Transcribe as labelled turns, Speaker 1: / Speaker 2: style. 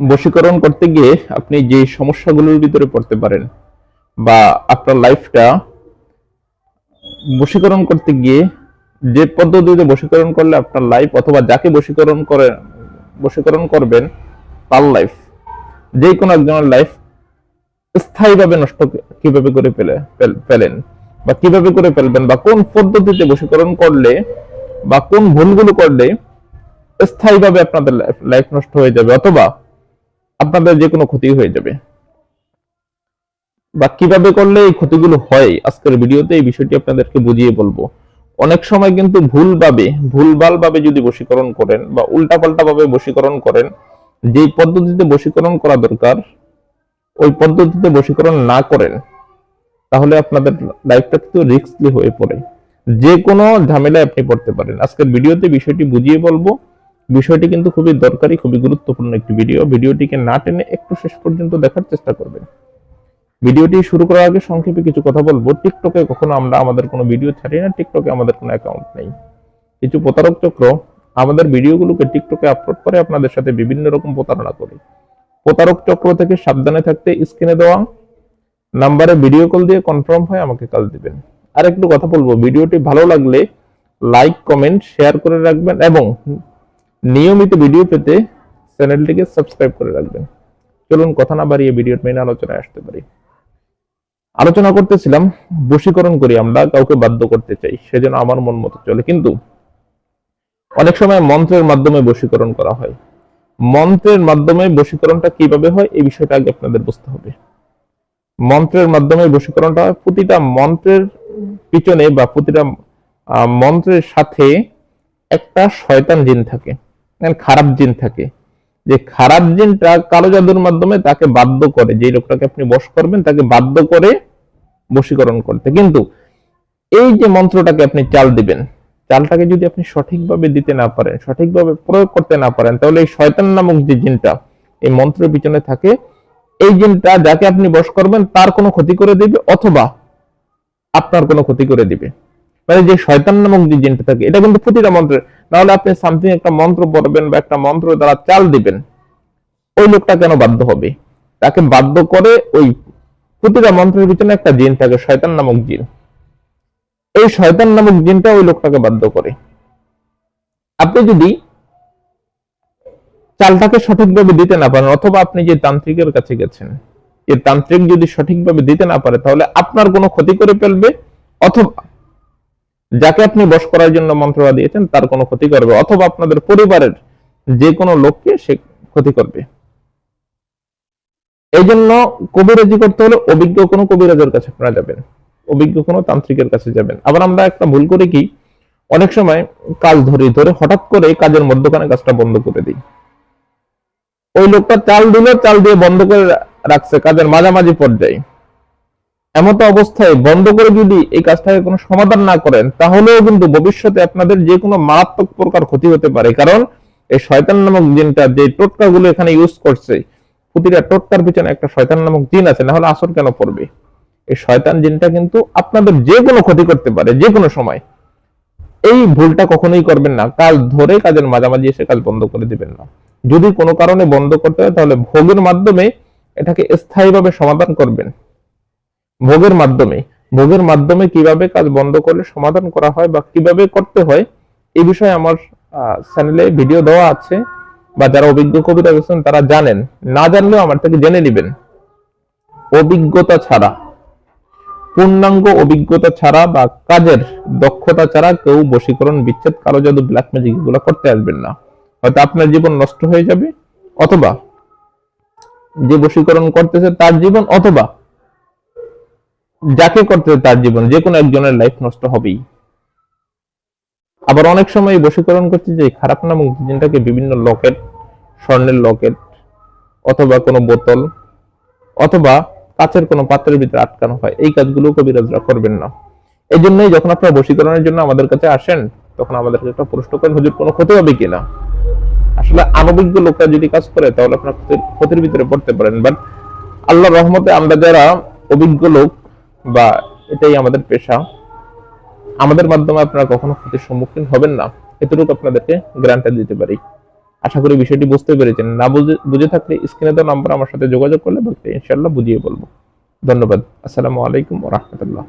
Speaker 1: বশীকরণ করতে গিয়ে আপনি যে সমস্যাগুলোর ভিতরে পড়তে পারেন বা আপনার লাইফটা বশীকরণ করতে গিয়ে যে পদ্ধতিতে বশীকরণ করলে আপনার লাইফ অথবা যাকে বশীকরণ করে, বশীকরণ করবেন তার লাইফ, যে কোনো একজনের লাইফ স্থায়ীভাবে নষ্ট কীভাবে করে ফেল- ফেলেন বা কীভাবে করে ফেলবেন বা কোন পদ্ধতিতে বশীকরণ করলে বা কোন ভুলগুলো করলে স্থায়ীভাবে আপনাদের লাইফ নষ্ট হয়ে যাবে অথবা আপনাদের যে কোনো ক্ষতি হয়ে যাবে। বা কীভাবে করলে এই ক্ষতিগুলো হয় আজকের ভিডিওতে এই বিষয়টি আপনাদেরকে বুঝিয়ে বলব। অনেক সময় কিন্তু ভুলভাবে ভুলভাল ভাবে যদি বশীকরণ করেন বা উল্টাপাল্টা ভাবে বশীকরণ করেন, যেই পদ্ধতিতে বশীকরণ করা দরকার, ওই পদ্ধতিতে বশীকরণ না করেন, তাহলে আপনাদের লাইফটা কিন্তু রিস্কলি হয়ে পড়ে। যে কোনো ঝামেলায় আপনি পড়তে পারেন। আজকের ভিডিওতে বিষয়টি বুঝিয়ে বলব বিষয়টি কিন্তু খুবই দরকারি, খুবই গুরুত্বপূর্ণ একটি ভিডিও। ভিডিওটিকে না টেনে একটু শেষ পর্যন্ত দেখার চেষ্টা করবেন। ভিডিওটি শুরু করার আগে সংক্ষেপে কিছু কথা বলব। টিকটকে কখনো আমরা আমাদের কোনো ভিডিও ছাড়ি না, টিকটকে আমাদের কোনো অ্যাকাউন্ট নেই। কিছু প্রতারক চক্র আমাদের ভিডিওগুলোকে টিকটকে আপলোড করে আপনাদের সাথে বিভিন্ন রকম প্রতারণা করে। প্রতারক চক্র থেকে সাবধানে থাকতে স্ক্রিনে দেওয়া, নাম্বারে ভিডিও কল দিয়ে কনফার্ম হয়ে আমাকে কাল দিবেন। আর একটু কথা বলব, ভিডিওটি ভালো লাগলে লাইক কমেন্ট শেয়ার করে রাখবেন এবং নিয়মিত ভিডিও পেতে চ্যানেলটিকে সাবস্ক্রাইব করে রাখবেন। চলুন কথা না বাড়িয়ে ভিডিওর মেন আলোচনায় আসতে পারি। আলোচনা করতেছিলাম, বশীকরণ করি আমরা, কাউকে বাধ্য করতে চাই সেজন্য আমার মন মতো চলে। কিন্তু অনেক সময় মন্ত্রের মাধ্যমে বশীকরণ করা হয়। মন্ত্রের মাধ্যমে বশীকরণটা কীভাবে হয়, এই বিষয়টা আগে আপনাদের বুঝতে হবে। মন্ত্রের মাধ্যমে বশীকরণটা হয়, প্রতিটা মন্ত্রের পিছনে বা প্রতিটা মন্ত্রের সাথে একটা শয়তান জিন থাকে। খারাপ জিন থাকে। যে খারাপ জিনটা কালো জাদুর মাধ্যমে তাকে বাধ্য করে যে লোকটাকে আপনি বশ করবেন, তাকে বাধ্য করে বশীকরণ করতে। কিন্তু এই যে মন্ত্রটাকে আপনি চাল দিবেন, চালটাকে যদি আপনি সঠিকভাবে দিতে না পারেন, সঠিকভাবে প্রয়োগ করতে না পারেন, তাহলে এই শয়তান নামক যে জিনটা, এই মন্ত্রের পিছনে থাকে, এই জিনটা যাকে আপনি বশ করবেন, তার কোনো ক্ষতি করে দিবে অথবা আপনার কোনো ক্ষতি করে দিবে। মানে যে শয়তান নামক যে জিনটা থাকে, এটা কিন্তু প্রতিটা মন্ত্রের নাহলে আপনি সামথিং একটা মন্ত্র পড়বেন বা একটা মন্ত্র দ্বারা চাল দিবেন, ওই লোকটা কেন বাধ্য হবে? তাকে বাধ্য করে ওই প্রতিটা মন্ত্রের পিছনে একটা জিন থাকে, শয়তান নামক জিন। এই শয়তান নামক জিনটা ওই লোকটাকে বাধ্য করে। আপনি যদি চালটাকে সঠিকভাবে দিতে না পারেন, অথবা আপনি যে তান্ত্রিকের কাছে গেছেন, যে তান্ত্রিক যদি সঠিকভাবে দিতে না পারে, তাহলে আপনার কোনো ক্ষতি করে ফেলবে, অথবা যাকে আপনি বশ করার জন্য মন্ত্রটা দিয়েছেন, তার কোনো ক্ষতি করবে, অথবা আপনাদের পরিবারের যে কোনো লোককে সে ক্ষতি করবে। এই জন্য কবিরাজি করতে হলে অভিজ্ঞ কোনো কবিরাজের কাছে আপনারা যাবেন, অভিজ্ঞ কোনো তান্ত্রিকের কাছে যাবেন। আবার আমরা একটা ভুল করি কি, অনেক সময় কাজ ধরি ধরে হঠাৎ করে কাজের মধ্যখানে কাজটা বন্ধ করে দিই। ওই লোকটা চাল দিল, চাল দিয়ে বন্ধ করে রাখছে, কাজের মাঝামাঝি পর্যায়ে। এমতো অবস্থায় বন্ধ করে যদি এই কাজটাকে কোনো সমাধান না করেন, তাহলেও কিন্তু ভবিষ্যতে আপনাদের যে কোনো মারাত্মক প্রকার ক্ষতি হতে পারে। কারণ এই শয়তান নামক জিনটা যে টোটকাগুলো এখানে ইউজ করছে প্রতিটা টোটকার পিছনে একটা শয়তান নামক জিন আছে না হলে আসর কেন পড়বে? এই শয়তান জিনটা কিন্তু আপনাদের যে কোনো ক্ষতি করতে পারে, যে কোনো সময়। এই ভুলটা কখনোই করবেন না। কাজ ধরে কাজের মাঝামাঝি এসে কাজ বন্ধ করে দিবেন না। যদি কোনো কারণে বন্ধ করতে হয়, তাহলে ভোগের মাধ্যমে এটাকে স্থায়ীভাবে সমাধান করবেন। ভোগের মাধ্যমে। ভোগের মাধ্যমে কীভাবে কাজ বন্ধ করলে সমাধান করা হয় বা কীভাবে করতে হয় এই বিষয়ে আমার চ্যানেলে ভিডিও দেওয়া আছে। বা যারা অভিজ্ঞ কবিতা রয়েছেন তারা জানেন। না জানলেও আমার থেকে জেনে নেবেন। অভিজ্ঞতা ছাড়া। পূর্ণাঙ্গ অভিজ্ঞতা ছাড়া বা কাজের দক্ষতা ছাড়া কেউ বশীকরণ, বিচ্ছেদ, কালো জাদু ব্ল্যাক ম্যাজিক এগুলো করতে আসবেন না। হয়তো আপনার জীবন নষ্ট হয়ে যাবে, অথবা যে বশীকরণ করতেছে তার জীবন, অথবা যাকে করতেছে তার জীবন যে কোনো একজনের লাইফ নষ্ট হবেই। আবার অনেক সময় বশীকরণ করতে যে খারাপ নামক জিনটাকে বিভিন্ন লকেট, স্বর্ণের লকেট, অথবা কোনো বোতল, অথবা কাচের কোনো পাত্রের ভিতরে আটকানো হয়। এই কাজগুলো কবিরাজরা করবেন না। এই জন্যই যখন আপনারা বশীকরণের জন্য আমাদের কাছে আসেন, তখন আমাদেরকে একটা প্রশ্ন করেন, হুজুর, কোনো ক্ষতি হবে কিনা আসলে আনবিজ্ঞ লোকরা যদি কাজ করে, তাহলে আপনার ক্ষতির ভিতরে পড়তে পারেন। বাট আল্লাহ রহমতে আমরা যারা অভিজ্ঞ লোক বা এটাই আমাদের পেশা। আমাদের মাধ্যমে আপনারা কখনো ক্ষতির সম্মুখীন হবেন না। এতটুকু আপনাদেরকে গ্রান্টার দিতে পারি। আশা করি বিষয়টি বুঝতে পেরেছেন। না বুঝে থাকলে স্ক্রিনে দেওয়া নাম্বার আমার সাথে যোগাযোগ করলে বলতে ইনশাল্লাহ বুঝিয়ে বলব। ধন্যবাদ। আসসালামু আলাইকুম রহমতুল্লাহ।